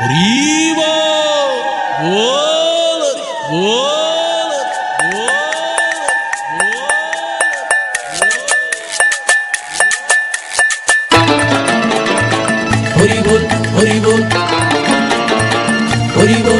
হরি বল বল হরি বল হরি বল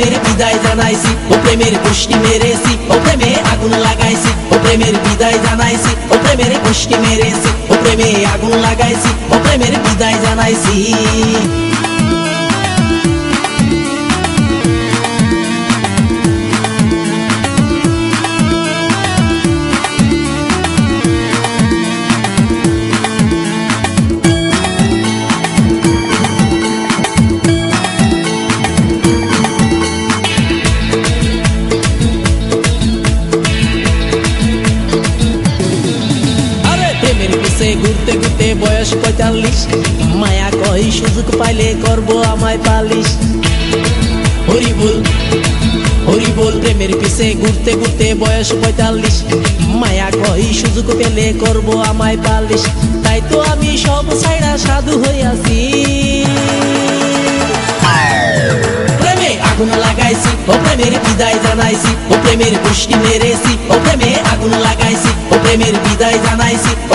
প্রেমের বিদায় জানাইছি, ও প্রেমের পুষ্টি মেরেছি, ও প্রেমে আগুন লাগাইছি, ও প্রেমের বিদায় জানাইছি, ও প্রেমের পুষ্টি মেরেছি, ও প্রেমে আগুন লাগাইছি, ও প্রেমের বিদায় জানাইছি। সুযোগ পাইলে করব আমায় পালিশ। হরি বল হরি বল, প্রেমের পিছে ঘুরতে ঘুরতে বয়স পঁয়তাল্লিশ। মায়া কই সুযোগ পেলে করব আমায় পালিশ। তাই তো আমি সব সাইডা সাধু হইয়াছি প্রেমে আগুন লাগাইছি, ও প্রেমের বিদায় জানাইছি, ও প্রেমের পুষ্টি মেরেছি, ও প্রেমে আগুন লাগাইছি, ও প্রেমের বিদায় জানাইছি, ও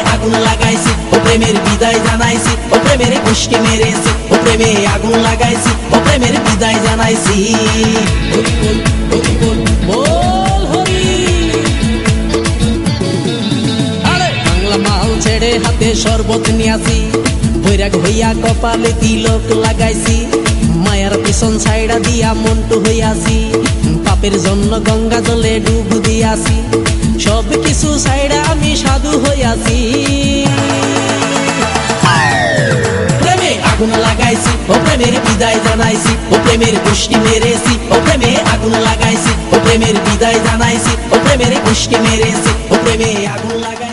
পুষ্টি মেরেছি ও প্রেমে আগুন লাগাইছি ও প্রেমের বিদায় জানাইছি ছেড়ে হাতে শরবত নিয়াছি বৈরাগ হইয়া কপালে তিলক লাগাইছি। মায়ার পিছন সাইডা দিয়া মন্টু হইয়াছি পাপের জন্য গঙ্গা জলে ডুব দিয়াছি সব কিছু সাইডা আমি সাধু হইয়াছি ও প্রেমের বিদায় জানাইছি, ও প্রেমের পুষ্টি মেরেছি, ও প্রেমে আগুন লাগাইছি, ও প্রেমের বিদায় জানাইছি, ও প্রেমের পুষ্টি মেরেছি, ও প্রেমে আগুন লাগাইছি।